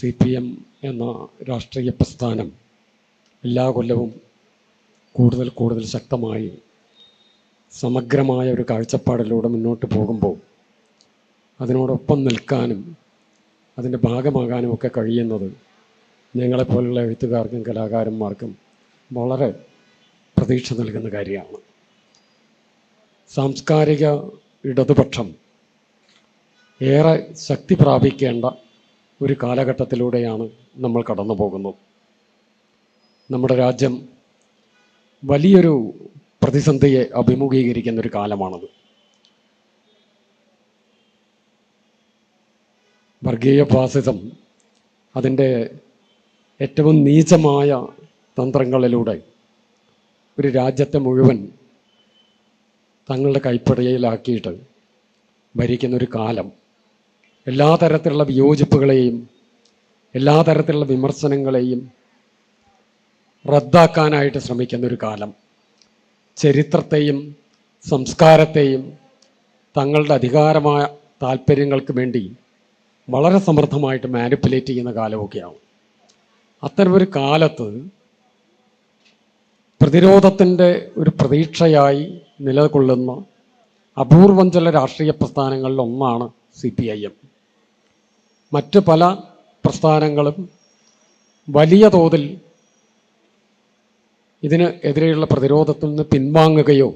C P M എന്ന രാഷ്ട്രീയ പ്രസ്ഥാനം എല്ലാ കൊല്ലവും കൂടുതൽ കൂടുതൽ ശക്തമായി സമഗ്രമായ ഒരു കാഴ്ചപ്പാടിലൂടെ മുന്നോട്ട് പോകുമ്പോൾ അതിനോടൊപ്പം നിൽക്കാനും അതിന്റെ ഭാഗമാകാനും ഒക്കെ കഴിയുന്നത് ഞങ്ങളെപ്പോലുള്ള എഴുത്തുകാർക്കും കലാകാരന്മാർക്കും വളരെ പ്രതീക്ഷ നൽകുന്ന കാര്യമാണ്. സാംസ്കാരിക ഇടതുപക്ഷം ഏറെ ശക്തി പ്രാപിക്കേണ്ട ഒരു കാലഘട്ടത്തിലൂടെയാണ് നമ്മൾ കടന്നു പോകുന്നത്. നമ്മുടെ രാജ്യം വലിയൊരു പ്രതിസന്ധിയെ അഭിമുഖീകരിക്കുന്ന ഒരു കാലമാണത്. വർഗീയ ഫാസിസം അതിന്റെ ഏറ്റവും നീചമായ തന്ത്രങ്ങളിലൂടെ ഒരു രാജ്യത്തെ മുഴുവൻ തങ്ങളുടെ കൈപ്പടയിലാക്കിയിട്ട് ഭരിക്കുന്നൊരു കാലം എല്ലാ തരത്തിലുള്ള വിയോജിപ്പുകളെയും എല്ലാ തരത്തിലുള്ള വിമർശനങ്ങളെയും റദ്ദാക്കാനായിട്ട് ശ്രമിക്കുന്ന ഒരു കാലം. ചരിത്രത്തെയും സംസ്കാരത്തെയും തങ്ങളുടെ അധികാരമായ താല്പര്യങ്ങൾക്ക് വേണ്ടി വളരെ സമർത്ഥമായിട്ട് മാനിപ്പുലേറ്റ് ചെയ്യുന്ന കാലമൊക്കെയാണ്. അത്തരമൊരു കാലത്ത് പ്രതിരോധത്തിന്റെ ഒരു പ്രതീക്ഷയായി നിലകൊള്ളുന്ന അപൂർവം ചില രാഷ്ട്രീയ പ്രസ്ഥാനങ്ങളിൽ ഒന്നാണ് സി പി ഐ എം. മറ്റ് പല പ്രസ്ഥാനങ്ങളും വലിയ തോതിൽ ഇതിന് എതിരെയുള്ള പ്രതിരോധത്തിൽ നിന്ന് പിൻവാങ്ങുകയോ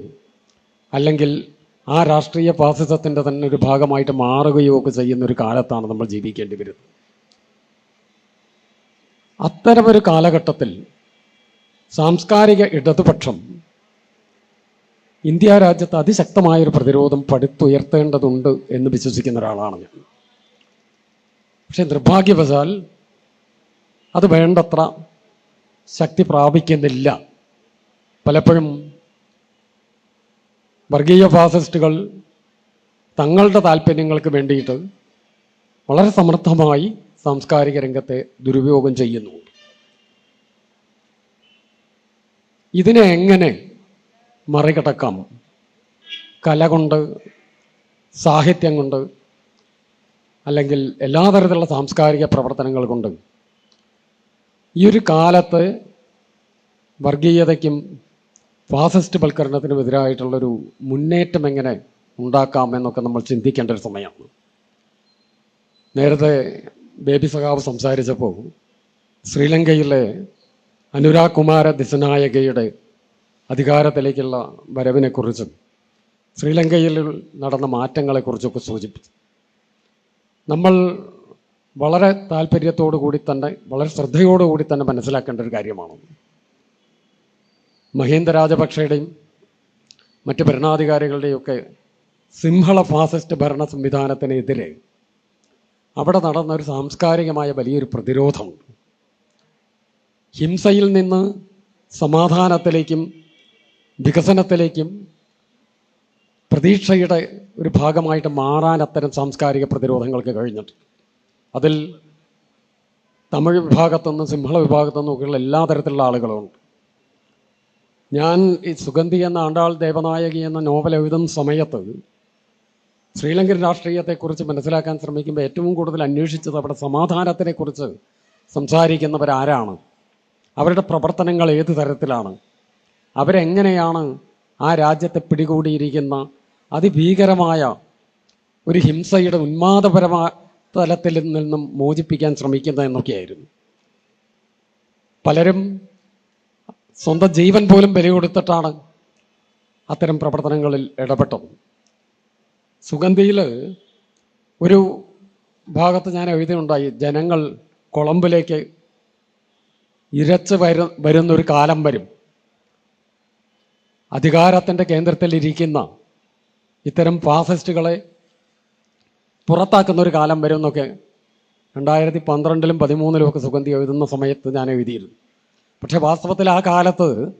അല്ലെങ്കിൽ ആ രാഷ്ട്രീയ ഫാസിസത്തിന്റെ തന്നെ ഒരു ഭാഗമായിട്ട് മാറുകയോ ഒക്കെ ചെയ്യുന്ന ഒരു കാലത്താണ് നമ്മൾ ജീവിക്കേണ്ടി വരുന്നത്. അത്തരമൊരു കാലഘട്ടത്തിൽ സാംസ്കാരിക ഇടതുപക്ഷം ഇന്ത്യ രാജ്യത്ത് അതിശക്തമായൊരു പ്രതിരോധം പടുത്തുയർത്തേണ്ടതുണ്ട് എന്ന് വിശ്വസിക്കുന്ന ഒരാളാണ് ഞാൻ. പക്ഷെ നിർഭാഗ്യവശാൽ അത് വേണ്ടത്ര ശക്തി പ്രാപിക്കുന്നില്ല. പലപ്പോഴും വർഗീയ ഫാസിസ്റ്റുകൾ തങ്ങളുടെ താല്പര്യങ്ങൾക്ക് വേണ്ടിയിട്ട് വളരെ സമർത്ഥമായി സാംസ്കാരിക രംഗത്തെ ദുരുപയോഗം ചെയ്യുന്നു ഇതിനെ എങ്ങനെ മറികടക്കാം? കല കൊണ്ട് സാഹിത്യം കൊണ്ട് അല്ലെങ്കിൽ എല്ലാ തരത്തിലുള്ള സാംസ്കാരിക പ്രവർത്തനങ്ങൾ കൊണ്ട് ഈ ഒരു കാലത്ത് വർഗീയതയ്ക്കും ഫാസിസ്റ്റ് വൽക്കരണത്തിനും എതിരായിട്ടുള്ളൊരു മുന്നേറ്റം എങ്ങനെ ഉണ്ടാക്കാം എന്നൊക്കെ നമ്മൾ ചിന്തിക്കേണ്ട ഒരു സമയമാണ്. നേരത്തെ ബേബി സഖാവ് സംസാരിച്ചപ്പോൾ ശ്രീലങ്കയിലെ അനുരാഗ് കുമാര ദിസനായകയുടെ അധികാരത്തിലേക്കുള്ള വരവിനെക്കുറിച്ചും ശ്രീലങ്കയിൽ നടന്ന മാറ്റങ്ങളെക്കുറിച്ചൊക്കെ സൂചിപ്പിച്ചു. നമ്മൾ വളരെ താല്പര്യത്തോടു കൂടി തന്നെ വളരെ ശ്രദ്ധയോടുകൂടി തന്നെ മനസ്സിലാക്കേണ്ട ഒരു കാര്യമാണ് മഹീന്ദ രാജപക്ഷയുടെയും മറ്റ് ഭരണാധികാരികളുടെയൊക്കെ സിംഹള ഫാസിസ്റ്റ് ഭരണ സംവിധാനത്തിനെതിരെ അവിടെ നടന്ന ഒരു സാംസ്കാരികമായ വലിയൊരു പ്രതിരോധമുണ്ട്. ഹിംസയിൽ നിന്ന് സമാധാനത്തിലേക്കും വികസനത്തിലേക്കും പ്രതീക്ഷയുടെ ഒരു ഭാഗമായിട്ട് മാറാൻ അത്തരം സാംസ്കാരിക പ്രതിരോധങ്ങൾക്ക് കഴിഞ്ഞിട്ട് അതിൽ തമിഴ് വിഭാഗത്തുനിന്നും സിംഹള വിഭാഗത്തുനിന്നും ഒക്കെയുള്ള എല്ലാ തരത്തിലുള്ള ആളുകളുമുണ്ട് ഞാൻ ഈ സുഗന്ധി എന്ന ആണ്ടാൾ ദേവനായകി എന്ന നോവൽ എഴുതുന്ന സമയത്ത് ശ്രീലങ്കൻ രാഷ്ട്രീയത്തെക്കുറിച്ച് മനസ്സിലാക്കാൻ ശ്രമിക്കുമ്പോൾ ഏറ്റവും കൂടുതൽ അന്വേഷിച്ചത് അവിടെ സമാധാനത്തിനെക്കുറിച്ച് സംസാരിക്കുന്നവരാരാണ്. അവരുടെ പ്രവർത്തനങ്ങൾ ഏത് തരത്തിലാണ്? അവരെങ്ങനെയാണ് ആ രാജ്യത്തെ പിടികൂടിയിരിക്കുന്ന അതിഭീകരമായ ഒരു ഹിംസയുടെ ഉന്മാദപരമായ തലത്തിൽ നിന്നും മോചിപ്പിക്കാൻ ശ്രമിക്കുന്ന എന്നൊക്കെയായിരുന്നു. പലരും സ്വന്തം ജീവൻ പോലും ബലി കൊടുത്തിട്ടാണ് അത്തരം പ്രവർത്തനങ്ങളിൽ ഇടപെട്ടത്. സുഗന്ധിയിൽ ഒരു ഭാഗത്ത് ഞാൻ എഴുതിയുണ്ടായി ജനങ്ങൾ കൊളംബിലേക്ക് ഇരച്ച് വര വരുന്നൊരു കാലം വരും. അധികാരത്തിന്റെ കേന്ദ്രത്തിലിരിക്കുന്ന ഇത്തരം ഫാസിസ്റ്റുകളെ പുറത്താക്കുന്ന ഒരു കാലം വരും എന്നൊക്കെ രണ്ടായിരത്തി പന്ത്രണ്ടിലും പതിമൂന്നിലും ഒക്കെ സുഗന്ധി എഴുതുന്ന സമയത്ത് ഞാൻ എഴുതിയിരുന്നു. പക്ഷേ വാസ്തവത്തിൽ ആ കാലത്ത്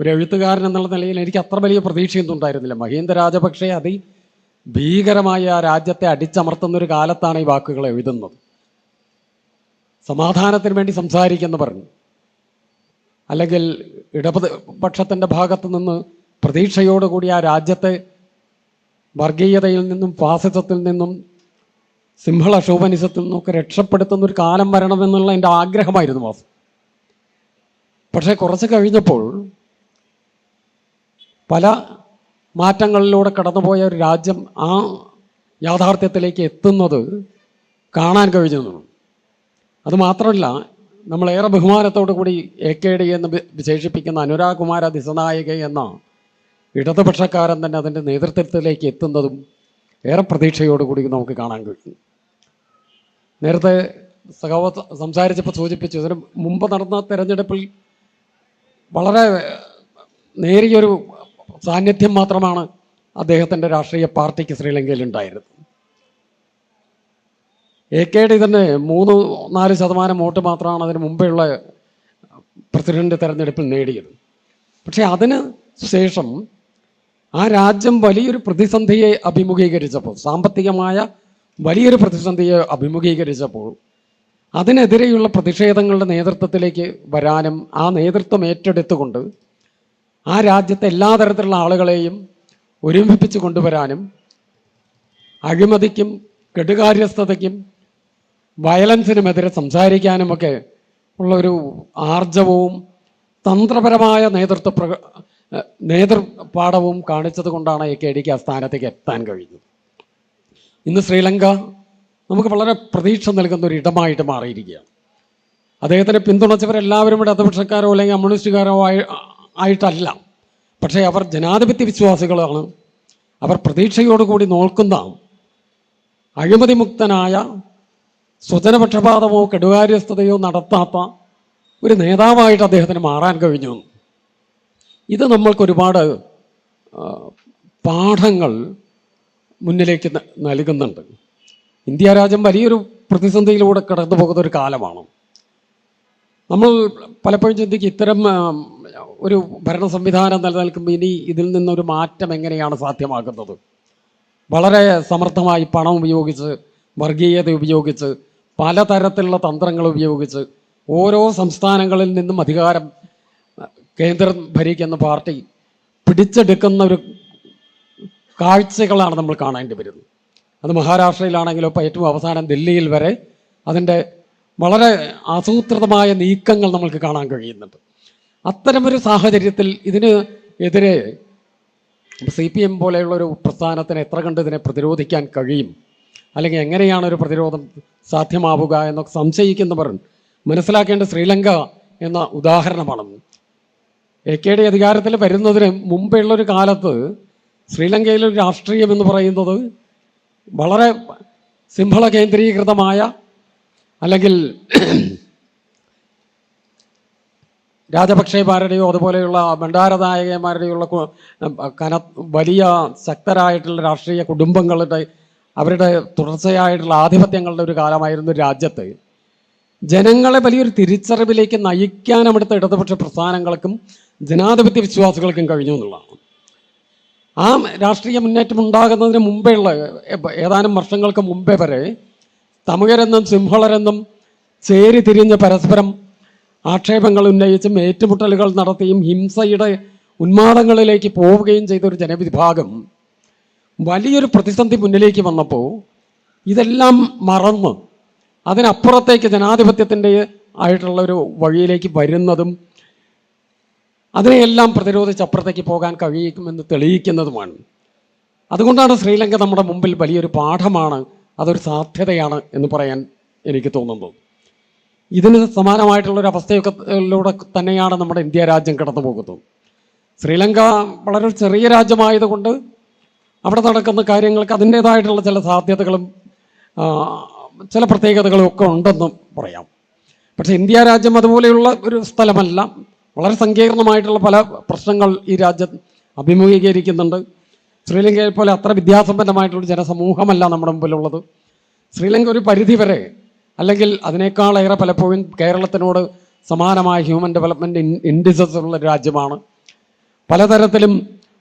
ഒരു എഴുത്തുകാരൻ എന്നുള്ള നിലയിൽ എനിക്ക് അത്ര വലിയ പ്രതീക്ഷയൊന്നും ഉണ്ടായിരുന്നില്ല. മഹീന്ദ രാജപക്ഷെ അതി ഭീകരമായ ആ രാജ്യത്തെ അടിച്ചമർത്തുന്ന ഒരു കാലത്താണ് ഈ വാക്കുകൾ എഴുതുന്നത്. സമാധാനത്തിന് വേണ്ടി സംസാരിക്കുന്നു പറഞ്ഞു അല്ലെങ്കിൽ ഇടപക്ഷത്തിന്റെ ഭാഗത്ത് നിന്ന് പ്രതീക്ഷയോടുകൂടി ആ രാജ്യത്തെ വർഗീയതയിൽ നിന്നും ഫാസിസത്തിൽ നിന്നും സിംഹള ശോഭനിസത്തിൽ നിന്നൊക്കെ രക്ഷപ്പെടുത്തുന്ന ഒരു കാലം വരണമെന്നുള്ള എന്റെ ആഗ്രഹമായിരുന്നു വാസു. പക്ഷേ കുറച്ച് കഴിഞ്ഞപ്പോൾ പല മാറ്റങ്ങളിലൂടെ കടന്നുപോയ ഒരു രാജ്യം ആ യാഥാർത്ഥ്യത്തിലേക്ക് എത്തുന്നത് കാണാൻ കഴിഞ്ഞു അതുമാത്രമല്ല നമ്മളേറെ ബഹുമാനത്തോടു കൂടി എ കെ ഡി എന്ന് വിശേഷിപ്പിക്കുന്ന അനുരാഗ് കുമാര ദിസനായിക എന്ന ഇടതുപക്ഷക്കാരൻ തന്നെ അതിന്റെ നേതൃത്വത്തിലേക്ക് എത്തുന്നതും ഏറെ പ്രതീക്ഷയോടുകൂടി നമുക്ക് കാണാൻ കഴിയും. നേരത്തെ സഖാവ സംസാരിച്ചപ്പോൾ സൂചിപ്പിച്ചു ഇതിന് മുമ്പ് നടന്ന തെരഞ്ഞെടുപ്പിൽ വളരെ നേരിയൊരു സാന്നിധ്യം മാത്രമാണ് അദ്ദേഹത്തിന്റെ രാഷ്ട്രീയ പാർട്ടിക്ക് ശ്രീലങ്കയിൽ ഉണ്ടായിരുന്നത്. എ കെ ഡി തന്നെ മൂന്ന് നാല് ശതമാനം വോട്ട് മാത്രമാണ് അതിന് മുമ്പെയുള്ള പ്രസിഡന്റ് തെരഞ്ഞെടുപ്പിൽ നേടിയത്. പക്ഷേ അതിന് ശേഷം ആ രാജ്യം വലിയൊരു പ്രതിസന്ധിയെ അഭിമുഖീകരിച്ചപ്പോൾ സാമ്പത്തികമായ വലിയൊരു പ്രതിസന്ധിയെ അഭിമുഖീകരിച്ചപ്പോൾ അതിനെതിരെയുള്ള പ്രതിഷേധങ്ങളുടെ നേതൃത്വത്തിലേക്ക് വരാനും ആ നേതൃത്വം ഏറ്റെടുത്തുകൊണ്ട് ആ രാജ്യത്തെ എല്ലാ തരത്തിലുള്ള ആളുകളെയും ഒരുമിപ്പിച്ച് കൊണ്ടുവരാനും അഴിമതിക്കും കെടുകാര്യസ്ഥതയ്ക്കും വയലൻസിനുമെതിരെ സംസാരിക്കാനുമൊക്കെ ഉള്ളൊരു ആർജവവും തന്ത്രപരമായ നേതൃത്വ നേതൃപാഠവും കാണിച്ചത് കൊണ്ടാണ് എ കെ ഡിക്ക് ആ സ്ഥാനത്തേക്ക് എത്താൻ കഴിഞ്ഞത്. ഇന്ന് ശ്രീലങ്ക നമുക്ക് വളരെ പ്രതീക്ഷ നൽകുന്ന ഒരു ഇടമായിട്ട് മാറിയിരിക്കുകയാണ്. അദ്ദേഹത്തിനെ പിന്തുണച്ചവരെല്ലാവരും ഇടതുപക്ഷക്കാരോ അല്ലെങ്കിൽ കമ്മ്യൂണിസ്റ്റുകാരോ ആയി ആയിട്ടല്ല. പക്ഷേ അവർ ജനാധിപത്യ വിശ്വാസികളാണ്. അവർ പ്രതീക്ഷയോടുകൂടി നോക്കുന്ന അഴിമതിമുക്തനായ സ്വജനപക്ഷപാതമോ കെടുകാര്യസ്ഥതയോ നടത്താത്ത ഒരു നേതാവായിട്ട് അദ്ദേഹത്തിന് മാറാൻ കഴിഞ്ഞു. ഇത് നമ്മൾക്ക് ഒരുപാട് പാഠങ്ങൾ മുന്നിലേക്ക് നൽകുന്നുണ്ട്. ഇന്ത്യ രാജ്യം വലിയൊരു പ്രതിസന്ധിയിലൂടെ കടന്നു പോകുന്ന ഒരു കാലമാണ്. നമ്മൾ പലപ്പോഴും ചിന്തിക്കും ഇത്തരം ഒരു ഭരണ സംവിധാനം നിലനിൽക്കുമ്പോൾ ഇനി ഇതിൽ നിന്നൊരു മാറ്റം എങ്ങനെയാണ് സാധ്യമാക്കുന്നത് വളരെ സമർത്ഥമായി പണം ഉപയോഗിച്ച് വർഗീയത ഉപയോഗിച്ച് പലതരത്തിലുള്ള തന്ത്രങ്ങൾ ഉപയോഗിച്ച് ഓരോ സംസ്ഥാനങ്ങളിൽ നിന്നും അധികാരം കേന്ദ്രം ഭരിക്കുന്ന പാർട്ടി പിടിച്ചെടുക്കുന്ന ഒരു കാഴ്ചകളാണ് നമ്മൾ കാണേണ്ടി വരുന്നത്. അത് മഹാരാഷ്ട്രയിലാണെങ്കിലും ഇപ്പോൾ ഏറ്റവും അവസാനം ദില്ലിയിൽ വരെ അതിന്റെ വളരെ ആസൂത്രിതമായ നീക്കങ്ങൾ നമ്മൾക്ക് കാണാൻ കഴിയുന്നുണ്ട്. അത്തരമൊരു സാഹചര്യത്തിൽ ഇതിന് എതിരെ സി പി എം പോലെയുള്ള ഒരു പ്രസ്ഥാനത്തിന് എത്ര കണ്ട് ഇതിനെ പ്രതിരോധിക്കാൻ കഴിയും? അല്ലെങ്കിൽ എങ്ങനെയാണ് ഒരു പ്രതിരോധം സാധ്യമാവുക എന്നൊക്കെ സംശയിക്കുന്നവർ മനസ്സിലാക്കേണ്ട ശ്രീലങ്ക എന്ന ഉദാഹരണമാണ്. എ കെ ഡി അധികാരത്തിൽ വരുന്നതിന് മുമ്പുള്ളൊരു കാലത്ത് ശ്രീലങ്കയിലെ രാഷ്ട്രീയം എന്ന് പറയുന്നത് വളരെ സിംഹള കേന്ദ്രീകൃതമായ അല്ലെങ്കിൽ രാജപക്ഷേമാരുടെയോ അതുപോലെയുള്ള ഭണ്ഡാരനായകന്മാരുടെയുള്ള കന വലിയ ശക്തരായിട്ടുള്ള രാഷ്ട്രീയ കുടുംബങ്ങളുടെ അവരുടെ തുടർച്ചയായിട്ടുള്ള ആധിപത്യങ്ങളുടെ ഒരു കാലമായിരുന്നു രാജ്യത്ത്. ജനങ്ങളെ വലിയൊരു തിരിച്ചറിവിലേക്ക് നയിക്കാൻ അവിടുത്തെ ഇടതുപക്ഷ പ്രസ്ഥാനങ്ങൾക്കും ജനാധിപത്യ വിശ്വാസികൾക്കും കഴിഞ്ഞു എന്നുള്ളതാണ്. ആ രാഷ്ട്രീയ മുന്നേറ്റം ഉണ്ടാകുന്നതിന് മുമ്പേ ഉള്ള ഏതാനും വർഷങ്ങൾക്ക് മുമ്പേ വരെ തമിഴരെന്നും സിംഹളരെന്നും ചേരി തിരിഞ്ഞ് പരസ്പരം ആക്ഷേപങ്ങൾ ഉന്നയിച്ചും ഏറ്റുമുട്ടലുകൾ നടത്തിയും ഹിംസയുടെ ഉന്മാദങ്ങളിലേക്ക് പോവുകയും ചെയ്ത ഒരു ജനവിഭാഗം വലിയൊരു പ്രതിസന്ധി മുന്നിലേക്ക് വന്നപ്പോൾ ഇതെല്ലാം മറന്ന് അതിനപ്പുറത്തേക്ക് ജനാധിപത്യത്തിന്റെ ആയിട്ടുള്ള ഒരു വഴിയിലേക്ക് വരുന്നതും അതിനെയെല്ലാം പ്രതിരോധിച്ച് അപ്പുറത്തേക്ക് പോകാൻ കഴിയുമെന്ന് തെളിയിക്കുന്നതുമാണ്. അതുകൊണ്ടാണ് ശ്രീലങ്ക നമ്മുടെ മുമ്പിൽ വലിയൊരു പാഠമാണ് അതൊരു സാധ്യതയാണ് എന്ന് പറയാൻ എനിക്ക് തോന്നുന്നത്. ഇതിന് സമാനമായിട്ടുള്ളൊരു അവസ്ഥയൊക്കെ തന്നെയാണ് നമ്മുടെ ഇന്ത്യ രാജ്യം കടന്നു പോകുന്നത് ശ്രീലങ്ക വളരെ ചെറിയ രാജ്യമായതുകൊണ്ട് അവിടെ നടക്കുന്ന കാര്യങ്ങൾക്ക് അതിന്റേതായിട്ടുള്ള ചില സാധ്യതകളും ചില പ്രത്യേകതകളും ഒക്കെ ഉണ്ടെന്നും പറയാം. പക്ഷേ ഇന്ത്യ രാജ്യം അതുപോലെയുള്ള ഒരു സ്ഥലമല്ല. വളരെ സങ്കീർണമായിട്ടുള്ള പല പ്രശ്നങ്ങൾ ഈ രാജ്യം അഭിമുഖീകരിക്കുന്നുണ്ട്. ശ്രീലങ്കയെ പോലെ അത്ര വിദ്യാസമ്പന്നമായിട്ടുള്ള ജനസമൂഹമല്ല നമ്മുടെ മുമ്പിലുള്ളത്. ശ്രീലങ്ക ഒരു പരിധി വരെ അല്ലെങ്കിൽ അതിനേക്കാളേറെ പലപ്പോഴും കേരളത്തിനോട് സമാനമായ ഹ്യൂമൻ ഡെവലപ്മെന്റ് ഇൻഡിസസ് ഉള്ള രാജ്യമാണ്. പലതരത്തിലും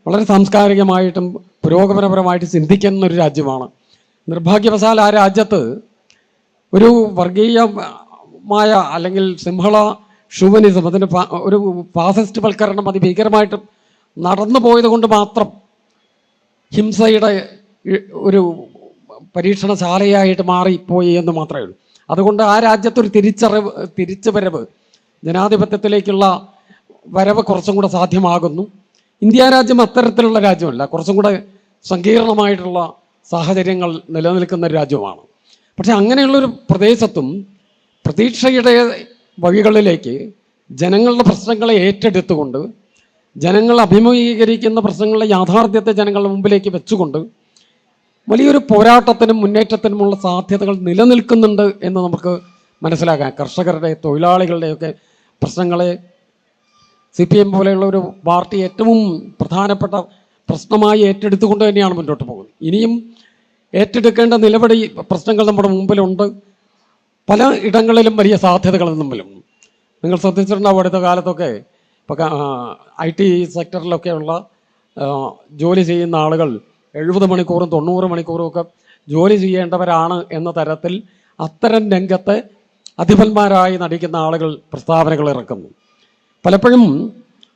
വളരെ സാംസ്കാരികമായിട്ടും പുരോഗമനപരമായിട്ട് ചിന്തിക്കുന്ന ഒരു രാജ്യമാണ്. നിർഭാഗ്യവശാൽ ആ രാജ്യത്ത് ഒരു വർഗീയമായ അല്ലെങ്കിൽ സിംഹള ഷുവനിസം അതിന് ഒരു ഫാസിസ്റ്റ് വൽക്കരണം അതിഭീകരമായിട്ട് നടന്നു പോയത് കൊണ്ട് മാത്രം ഹിംസയുടെ ഒരു പരീക്ഷണശാലയായിട്ട് മാറിപ്പോയി എന്ന് മാത്രമേ ഉള്ളൂ. അതുകൊണ്ട് ആ രാജ്യത്തൊരു തിരിച്ചറിവ് തിരിച്ചു വരവ് ജനാധിപത്യത്തിലേക്കുള്ള വരവ് കുറച്ചും കൂടെ സാധ്യമാകുന്നു. ഇന്ത്യ രാജ്യം അത്തരത്തിലുള്ള രാജ്യമല്ല. കുറച്ചും കൂടെ സങ്കീർണമായിട്ടുള്ള സാഹചര്യങ്ങൾ നിലനിൽക്കുന്ന രാജ്യമാണ്. പക്ഷെ അങ്ങനെയുള്ളൊരു പ്രദേശത്തും പ്രതീക്ഷയുടെ വഴികളിലേക്ക് ജനങ്ങളുടെ പ്രശ്നങ്ങളെ ഏറ്റെടുത്തുകൊണ്ട് ജനങ്ങൾ അഭിമുഖീകരിക്കുന്ന പ്രശ്നങ്ങളുടെ യാഥാർത്ഥ്യത്തെ ജനങ്ങളുടെ മുമ്പിലേക്ക് വെച്ചുകൊണ്ട് വലിയൊരു പോരാട്ടത്തിനും മുന്നേറ്റത്തിനുമുള്ള സാധ്യതകൾ നിലനിൽക്കുന്നുണ്ട് എന്ന് നമുക്ക് മനസ്സിലാക്കാം. കർഷകരുടെ തൊഴിലാളികളുടെയൊക്കെ പ്രശ്നങ്ങളെ സി പി എം പോലെയുള്ള ഒരു പാർട്ടി ഏറ്റവും പ്രധാനപ്പെട്ട പ്രശ്നമായി ഏറ്റെടുത്തുകൊണ്ട് തന്നെയാണ് മുന്നോട്ട് പോകുന്നത്. ഇനിയും ഏറ്റെടുക്കേണ്ട നിലപടി പ്രശ്നങ്ങൾ നമ്മുടെ മുമ്പിലുണ്ട്. പല ഇടങ്ങളിലും വലിയ സാധ്യതകൾ തമ്മിലും. നിങ്ങൾ ശ്രദ്ധിച്ചിട്ടുണ്ടാവും അടുത്ത കാലത്തൊക്കെ? ഇപ്പോൾ ഐ ടി സെക്ടറിലൊക്കെയുള്ള ജോലി ചെയ്യുന്ന ആളുകൾ എഴുപത് മണിക്കൂറും തൊണ്ണൂറ് മണിക്കൂറും ഒക്കെ ജോലി ചെയ്യേണ്ടവരാണ് എന്ന തരത്തിൽ അത്തരം രംഗത്തെ അധിപന്മാരായി നടിക്കുന്ന ആളുകൾ പ്രസ്താവനകൾ ഇറക്കുന്നു. പലപ്പോഴും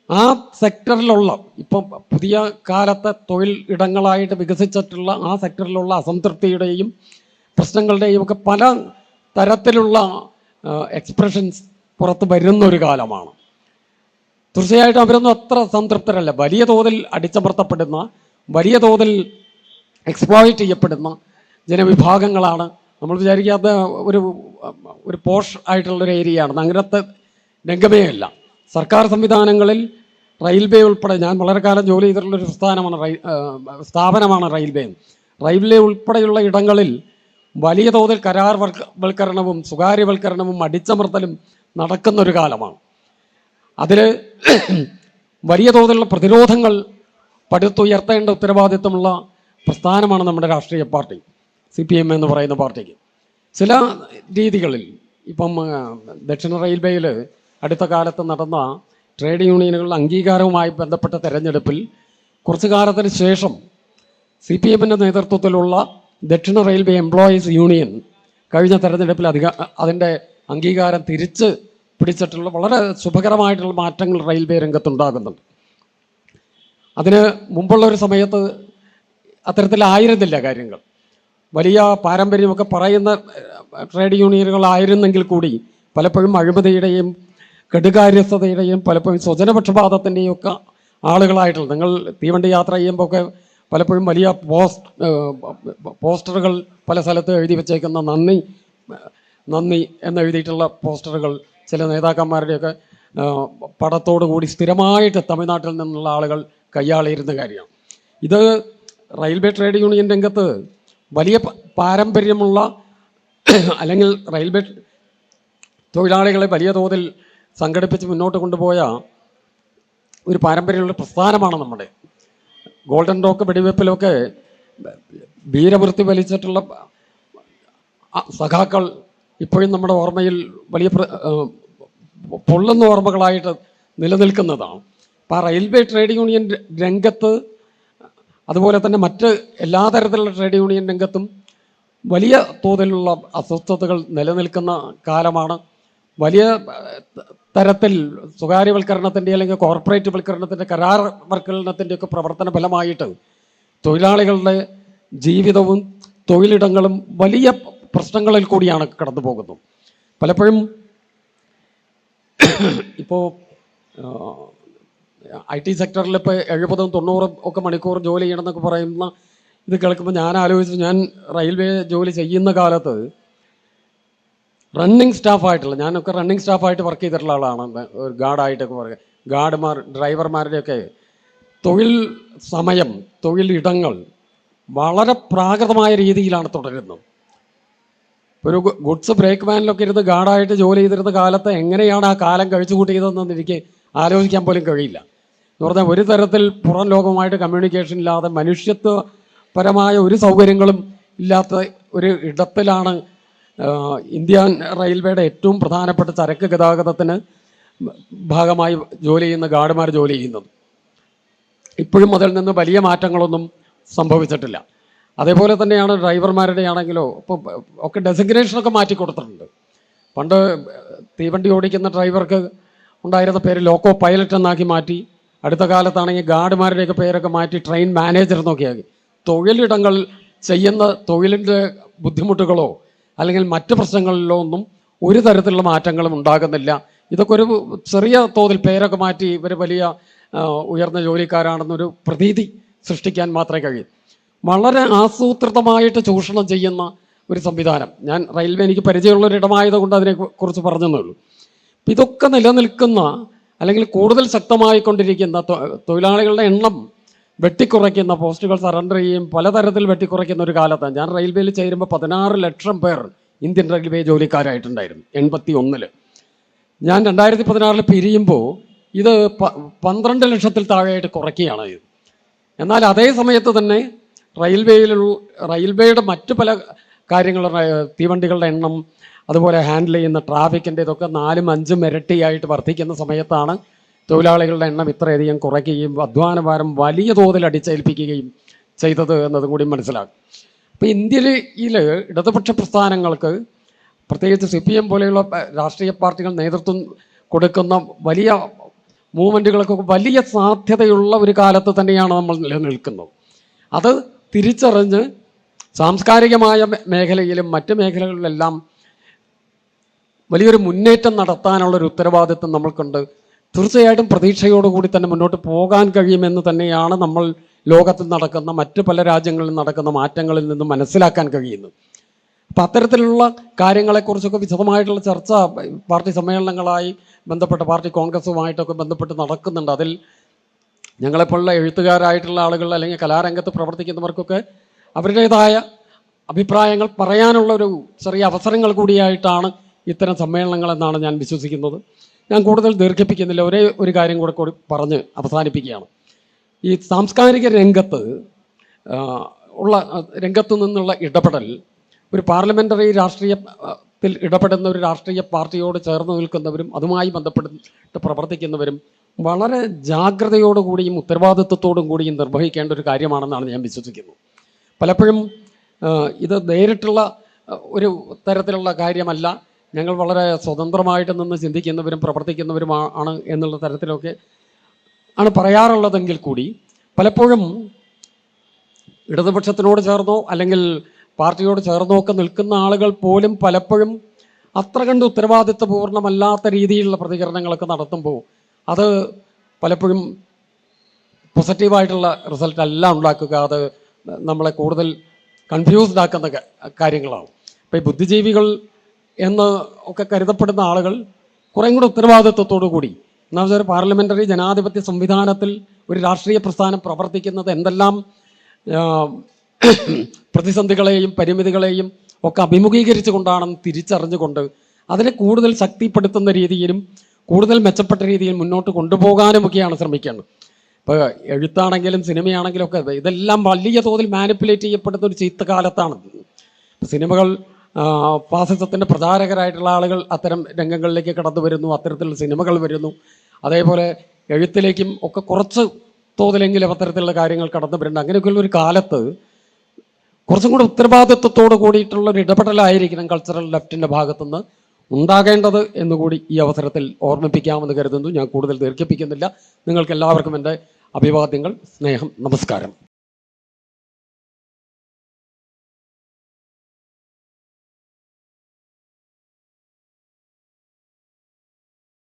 ആ സെക്ടറിലുള്ള ഇപ്പം പുതിയ കാലത്തെ തൊഴിൽ ഇടങ്ങളായിട്ട് വികസിച്ചിട്ടുള്ള ആ സെക്ടറിലുള്ള അസംതൃപ്തിയുടെയും പ്രശ്നങ്ങളുടെയും ഒക്കെ പല തരത്തിലുള്ള എക്സ്പ്രഷൻസ് പുറത്ത് വരുന്ന ഒരു കാലമാണ്. തീർച്ചയായിട്ടും അവരൊന്നും അത്ര സംതൃപ്തരല്ല. വലിയ തോതിൽ അടിച്ചമർത്തപ്പെടുന്ന വലിയ തോതിൽ എക്സ്പ്ലോയിറ്റ് ചെയ്യപ്പെടുന്ന ജനവിഭാഗങ്ങളാണ്. നമ്മൾ വിചാരിക്കാത്ത ഒരു ഒരു പോഷ് ആയിട്ടുള്ളൊരു ഏരിയയാണ്. അങ്ങനത്തെ രംഗമേ അല്ല. സർക്കാർ സംവിധാനങ്ങളിൽ റെയിൽവേ ഉൾപ്പെടെ ഞാൻ വളരെ കാലം ജോലി ചെയ്തിട്ടുള്ളൊരു സ്ഥാനമാണ് റെയിൽ സ്ഥാപനമാണ് റെയിൽവേ. റെയിൽവേ ഉൾപ്പെടെയുള്ള ഇടങ്ങളിൽ വലിയ തോതിൽ കരാർ വൽക്ക- വൽക്കരണവും സ്വകാര്യവൽക്കരണവും അടിച്ചമർത്തലും നടക്കുന്ന ഒരു കാലമാണ്. അതിൽ വലിയ തോതിലുള്ള പ്രതിരോധങ്ങൾ പടുത്തുയർത്തേണ്ട ഉത്തരവാദിത്വമുള്ള പ്രസ്ഥാനമാണ് നമ്മുടെ രാഷ്ട്രീയ പാർട്ടി സി പി എം എന്ന് പറയുന്ന പാർട്ടിക്ക്. ചില രീതികളിൽ ഇപ്പം ദക്ഷിണ റെയിൽവേയിൽ അടുത്ത കാലത്ത് നടന്ന ട്രേഡ് യൂണിയനുകളുടെ അംഗീകാരവുമായി ബന്ധപ്പെട്ട തെരഞ്ഞെടുപ്പിൽ കുറച്ചു കാലത്തിന് ശേഷം സി പി എമ്മിന്റെ നേതൃത്വത്തിലുള്ള ദക്ഷിണ റെയിൽവേ എംപ്ലോയീസ് യൂണിയൻ കഴിഞ്ഞ തെരഞ്ഞെടുപ്പിൽ അധിക അതിന്റെ അംഗീകാരം തിരിച്ച് പിടിച്ചിട്ടുള്ള വളരെ ശുഭകരമായിട്ടുള്ള മാറ്റങ്ങൾ റെയിൽവേ രംഗത്തുണ്ടാകുന്നുണ്ട്. അതിന് മുമ്പുള്ള ഒരു സമയത്ത് അത്തരത്തിലായിരുന്നില്ല കാര്യങ്ങൾ. വലിയ പാരമ്പര്യമൊക്കെ പറയുന്ന ട്രേഡ് യൂണിയനുകളായിരുന്നെങ്കിൽ കൂടി പലപ്പോഴും അഴിമതിയുടെയും കെടുകാര്യസ്ഥതയുടെയും പലപ്പോഴും സ്വജനപക്ഷപാതത്തിന്റെയും ഒക്കെ ആളുകളായിട്ടുള്ള നിങ്ങൾ തീവണ്ടി യാത്ര ചെയ്യുമ്പോൾ ഒക്കെ പലപ്പോഴും വലിയ പോസ്റ്റ് പോസ്റ്ററുകൾ പല സ്ഥലത്ത് എഴുതി വെച്ചേക്കുന്ന നന്ദി നന്ദി എന്നെഴുതിയിട്ടുള്ള പോസ്റ്ററുകൾ ചില നേതാക്കന്മാരുടെയൊക്കെ പടത്തോടു കൂടി സ്ഥിരമായിട്ട് തമിഴ്നാട്ടിൽ നിന്നുള്ള ആളുകൾ കയ്യാളിയിരുന്ന കാര്യമാണ്. ഇത് റെയിൽവേ ട്രേഡ് യൂണിയൻ രംഗത്ത് വലിയ പാരമ്പര്യമുള്ള അല്ലെങ്കിൽ റെയിൽവേ തൊഴിലാളികളെ വലിയ തോതിൽ സംഘടിപ്പിച്ച് മുന്നോട്ട് കൊണ്ടുപോയ ഒരു പാരമ്പര്യമുള്ള പ്രസ്ഥാനമാണ് നമ്മുടെ ഗോൾഡൻ റോക്ക് വെടിവെപ്പിലൊക്കെ വീരവൃത്തി വലിച്ചിട്ടുള്ള സഖാക്കൾ ഇപ്പോഴും നമ്മുടെ ഓർമ്മയിൽ വലിയ പൊള്ളുന്ന ഓർമ്മകളായിട്ട് നിലനിൽക്കുന്നതാണ്. അപ്പം ആ റെയിൽവേ ട്രേഡ് യൂണിയൻ രംഗത്ത് അതുപോലെ തന്നെ മറ്റ് എല്ലാ തരത്തിലുള്ള ട്രേഡ് യൂണിയൻ രംഗത്തും വലിയ തോതിലുള്ള അസ്വസ്ഥതകൾ നിലനിൽക്കുന്ന കാലമാണ്. വലിയ തരത്തിൽ സ്വകാര്യവൽക്കരണത്തിന്റെ അല്ലെങ്കിൽ കോർപ്പറേറ്റ് വൽക്കരണത്തിന്റെ കരാർ വൽക്കരണത്തിന്റെ ഒക്കെ പ്രവർത്തന ഫലമായിട്ട് തൊഴിലാളികളുടെ ജീവിതവും തൊഴിലിടങ്ങളും വലിയ പ്രശ്നങ്ങളിൽ കൂടിയാണ് കടന്നു പോകുന്നത്. പലപ്പോഴും ഇപ്പോൾ ഐ ടി സെക്ടറിൽ ഇപ്പോൾ എഴുപതും തൊണ്ണൂറും ഒക്കെ മണിക്കൂർ ജോലി ചെയ്യണമെന്നൊക്കെ പറയുന്ന ഇത് കേൾക്കുമ്പോൾ ഞാൻ ആലോചിച്ചു ഞാൻ റെയിൽവേ ജോലി ചെയ്യുന്ന കാലത്ത് റണ്ണിങ് സ്റ്റാഫായിട്ടുള്ള ഞാനൊക്കെ റണ്ണിങ് സ്റ്റാഫായിട്ട് വർക്ക് ചെയ്തിട്ടുള്ള ആളാണ്. ഒരു ഗാർഡായിട്ടൊക്കെ പറയുക ഗാർഡുമാർ ഡ്രൈവർമാരുടെയൊക്കെ തൊഴിൽ സമയം തൊഴിലിടങ്ങൾ വളരെ പ്രാകൃതമായ രീതിയിലാണ് തുടരുന്നത്. ഒരു ഗുഡ്സ് ബ്രേക്ക് വാനിലൊക്കെ ഇരുന്ന് ഗാർഡായിട്ട് ജോലി ചെയ്തിരുന്ന കാലത്ത് എങ്ങനെയാണ് ആ കാലം കഴിച്ചു കൂട്ടിയതെന്ന് എനിക്ക് ആലോചിക്കാൻ പോലും കഴിയില്ല. എന്ന് പറഞ്ഞാൽ ഒരു തരത്തിൽ പുറം ലോകവുമായിട്ട് കമ്മ്യൂണിക്കേഷൻ ഇല്ലാതെ മനുഷ്യത്വപരമായ ഒരു സൗകര്യങ്ങളും ഇല്ലാത്ത ഒരു ഇടത്തിലാണ് ഇന്ത്യൻ റെയിൽവേയുടെ ഏറ്റവും പ്രധാനപ്പെട്ട ചരക്ക് ഗതാഗതത്തിന് ഭാഗമായി ജോലി ചെയ്യുന്ന ഗാർഡുമാർ ജോലി ചെയ്യുന്നത് ഇപ്പോഴും അതിൽ നിന്ന് വലിയ മാറ്റങ്ങളൊന്നും സംഭവിച്ചിട്ടില്ല. അതേപോലെ തന്നെയാണ് ഡ്രൈവർമാരുടെ ആണെങ്കിലോ ഇപ്പോൾ ഒക്കെ ഡെസിഗ്നേഷനൊക്കെ മാറ്റി കൊടുത്തിട്ടുണ്ട്. പണ്ട് തീവണ്ടി ഓടിക്കുന്ന ഡ്രൈവർക്ക് ഉണ്ടായിരുന്ന പേര് ലോക്കോ പൈലറ്റ് എന്നാക്കി മാറ്റി അടുത്ത കാലത്താണെങ്കിൽ ഗാർഡുമാരുടെയൊക്കെ പേരൊക്കെ മാറ്റി ട്രെയിൻ മാനേജർ എന്നൊക്കെ ആക്കി തൊഴിലിടങ്ങൾ ചെയ്യുന്ന തൊഴിലിന്റെ ബുദ്ധിമുട്ടുകളോ അല്ലെങ്കിൽ മറ്റു പ്രശ്നങ്ങളിലോ ഒന്നും ഒരു തരത്തിലുള്ള മാറ്റങ്ങളും ഉണ്ടാകുന്നില്ല. ഇതൊക്കെ ഒരു ചെറിയ തോതിൽ പേരൊക്കെ മാറ്റി ഇവർ വലിയ ഉയർന്ന ജോലിക്കാരാണെന്നൊരു പ്രതീതി സൃഷ്ടിക്കാൻ മാത്രമേ കഴിയൂ. വളരെ ആസൂത്രിതമായിട്ട് ചൂഷണം ചെയ്യുന്ന ഒരു സംവിധാനം. ഞാൻ റെയിൽവേ എനിക്ക് പരിചയമുള്ള ഒരു ഇടമായതുകൊണ്ട് അതിനെക്കുറിച്ച് പറഞ്ഞതേ ഉള്ളൂ. ഇതൊക്കെ നിലനിൽക്കുന്ന അല്ലെങ്കിൽ കൂടുതൽ ശക്തമായിക്കൊണ്ടിരിക്കുന്ന തൊഴിലാളികളുടെ എണ്ണം വെട്ടിക്കുറയ്ക്കുന്ന പോസ്റ്റുകൾ സറണ്ടർ ചെയ്യും. പലതരത്തിൽ വെട്ടിക്കുറയ്ക്കുന്ന ഒരു കാലത്താണ്. ഞാൻ റെയിൽവേയിൽ ചേരുമ്പോൾ പതിനാറ് ലക്ഷം പേർ ഇന്ത്യൻ റെയിൽവേ ജോലിക്കാരായിട്ടുണ്ടായിരുന്നു എൺപത്തി ഒന്നിൽ ഞാൻ രണ്ടായിരത്തി പതിനാറിൽ പിരിയുമ്പോൾ ഇത് പന്ത്രണ്ട് ലക്ഷത്തിൽ താഴെയായിട്ട് കുറയ്ക്കുകയാണ് ഇത്. എന്നാൽ അതേ സമയത്ത് തന്നെ റെയിൽവേയിലുള്ള റെയിൽവേയുടെ മറ്റു പല കാര്യങ്ങളും തീവണ്ടികളുടെ എണ്ണം അതുപോലെ ഹാൻഡിൽ ചെയ്യുന്ന ട്രാഫിക്കിന്റെ ഇതൊക്കെ നാലും അഞ്ചും ഇരട്ടിയായിട്ട് വർദ്ധിക്കുന്ന സമയത്താണ് തൊഴിലാളികളുടെ എണ്ണം ഇത്രയധികം കുറയ്ക്കുകയും അധ്വാന ഭാരം വലിയ തോതിൽ അടിച്ചേൽപ്പിക്കുകയും ചെയ്തത് എന്നതും കൂടി മനസ്സിലാക്കും അപ്പോൾ ഇന്ത്യയിൽ ഇടതുപക്ഷ പ്രസ്ഥാനങ്ങൾക്ക് പ്രത്യേകിച്ച് സി പി എം പോലെയുള്ള രാഷ്ട്രീയ പാർട്ടികൾ നേതൃത്വം കൊടുക്കുന്ന വലിയ മൂവ്മെന്റുകൾക്ക് വലിയ സാധ്യതയുള്ള ഒരു കാലത്ത് തന്നെയാണ് നമ്മൾ നിലനിൽക്കുന്നത്. അത് തിരിച്ചറിഞ്ഞ് സാംസ്കാരികമായ മേഖലയിലും മറ്റ് മേഖലകളിലെല്ലാം വലിയൊരു മുന്നേറ്റം നടത്താനുള്ളൊരു ഉത്തരവാദിത്വം നമ്മൾക്കുണ്ട്. തീർച്ചയായിട്ടും പ്രതീക്ഷയോടുകൂടി തന്നെ മുന്നോട്ട് പോകാൻ കഴിയുമെന്ന് തന്നെയാണ് നമ്മൾ ലോകത്തിൽ നടക്കുന്ന മറ്റ് പല രാജ്യങ്ങളിൽ നടക്കുന്ന മാറ്റങ്ങളിൽ നിന്നും മനസ്സിലാക്കാൻ കഴിയുന്നത്. അപ്പം അത്തരത്തിലുള്ള കാര്യങ്ങളെക്കുറിച്ചൊക്കെ വിശദമായിട്ടുള്ള ചർച്ച പാർട്ടി സമ്മേളനങ്ങളായി ബന്ധപ്പെട്ട പാർട്ടി കോൺഗ്രസുമായിട്ടൊക്കെ ബന്ധപ്പെട്ട് നടക്കുന്നുണ്ട്. അതിൽ ഞങ്ങളെപ്പോലുള്ള എഴുത്തുകാരായിട്ടുള്ള ആളുകൾ അല്ലെങ്കിൽ കലാരംഗത്ത് പ്രവർത്തിക്കുന്നവർക്കൊക്കെ അവരുടേതായ അഭിപ്രായങ്ങൾ പറയാനുള്ള ഒരു ചെറിയ അവസരങ്ങൾ കൂടിയായിട്ടാണ് ഇത്തരം സമ്മേളനങ്ങളെന്നാണ് ഞാൻ വിശ്വസിക്കുന്നത്. ഞാൻ കൂടുതൽ ദീർഘിപ്പിക്കുന്നില്ല. ഒരേ ഒരു കാര്യം കൂടെ കൂടി പറഞ്ഞ് അവസാനിപ്പിക്കുകയാണ്. ഈ സാംസ്കാരിക രംഗത്ത് ഉള്ള രംഗത്തു നിന്നുള്ള ഇടപെടൽ ഒരു പാർലമെന്ററി രാഷ്ട്രീയത്തിൽ ഇടപെടുന്ന ഒരു രാഷ്ട്രീയ പാർട്ടിയോട് ചേർന്ന് നിൽക്കുന്നവരും അതുമായി ബന്ധപ്പെട്ട് പ്രവർത്തിക്കുന്നവരും വളരെ ജാഗ്രതയോടുകൂടിയും ഉത്തരവാദിത്വത്തോടും കൂടിയും നിർവഹിക്കേണ്ട ഒരു കാര്യമാണെന്നാണ് ഞാൻ വിശ്വസിക്കുന്നത്. പലപ്പോഴും ഇത് നേരിട്ടുള്ള ഒരു തരത്തിലുള്ള കാര്യമല്ല. ഞങ്ങൾ വളരെ സ്വതന്ത്രമായിട്ട് നിന്ന് ചിന്തിക്കുന്നവരും പ്രവർത്തിക്കുന്നവരും ആണ് എന്നുള്ള തരത്തിലൊക്കെ ആണ് പറയാറുള്ളതെങ്കിൽ കൂടി പലപ്പോഴും ഇടതുപക്ഷത്തിനോട് ചേർന്നോ അല്ലെങ്കിൽ പാർട്ടിയോട് ചേർന്നോ ഒക്കെ നിൽക്കുന്ന ആളുകൾ പോലും പലപ്പോഴും അത്ര കണ്ട് ഉത്തരവാദിത്വപൂർണമല്ലാത്ത രീതിയിലുള്ള പ്രതികരണങ്ങളൊക്കെ നടത്തുമ്പോൾ അത് പലപ്പോഴും പോസിറ്റീവായിട്ടുള്ള റിസൾട്ട് അല്ല ഉണ്ടാക്കുക. അത് നമ്മളെ കൂടുതൽ കൺഫ്യൂസ്ഡ് ആക്കുന്ന കാര്യങ്ങളാവും. ഇപ്പോൾ ഈ ബുദ്ധിജീവികൾ എന്ന് ഒക്കെ കരുതപ്പെടുന്ന ആളുകൾ കുറേ കൂടെ ഉത്തരവാദിത്വത്തോടു കൂടി. എന്നാ ഒരു പാർലമെന്ററി ജനാധിപത്യ സംവിധാനത്തിൽ ഒരു രാഷ്ട്രീയ പ്രസ്ഥാനം പ്രവർത്തിക്കുന്നത് എന്തെല്ലാം പ്രതിസന്ധികളെയും പരിമിതികളെയും ഒക്കെ അഭിമുഖീകരിച്ചു കൊണ്ടാണെന്ന് തിരിച്ചറിഞ്ഞുകൊണ്ട് അതിനെ കൂടുതൽ ശക്തിപ്പെടുത്തുന്ന രീതിയിലും കൂടുതൽ മെച്ചപ്പെട്ട രീതിയിൽ മുന്നോട്ട് കൊണ്ടുപോകാനുമൊക്കെയാണ് ശ്രമിക്കേണ്ടത്. ഇപ്പോൾ എഴുത്താണെങ്കിലും സിനിമയാണെങ്കിലും ഒക്കെ ഇതെല്ലാം വലിയ തോതിൽ മാനിപ്പുലേറ്റ് ചെയ്യപ്പെടുന്ന ഒരു ചീത്ത കാലത്താണ് സിനിമകൾ ഫാസിസത്തിന്റെ പ്രചാരകരായിട്ടുള്ള ആളുകൾ അത്തരം രംഗങ്ങളിലേക്ക് കടന്നു വരുന്നു അത്തരത്തിലുള്ള സിനിമകൾ വരുന്നു. അതേപോലെ എഴുത്തിലേക്കും ഒക്കെ കുറച്ച് തോതിലെങ്കിലും അത്തരത്തിലുള്ള കാര്യങ്ങൾ കടന്നു വരുന്നുണ്ട്. അങ്ങനെയൊക്കെയുള്ള ഒരു കാലത്ത് കുറച്ചും കൂടി ഉത്തരവാദിത്വത്തോട് കൂടിയിട്ടുള്ള ഒരു ഇടപെടലായിരിക്കണം കൾച്ചറൽ ലെഫ്റ്റിന്റെ ഭാഗത്തുനിന്ന് ഉണ്ടാകേണ്ടത് എന്നുകൂടി ഈ അവസരത്തിൽ ഓർമ്മിപ്പിക്കാമെന്ന് കരുതുന്നു. ഞാൻ കൂടുതൽ ദീർഘിപ്പിക്കുന്നില്ല. നിങ്ങൾക്ക് എല്ലാവർക്കും എന്റെ അഭിവാദ്യങ്ങൾ സ്നേഹം നമസ്കാരം.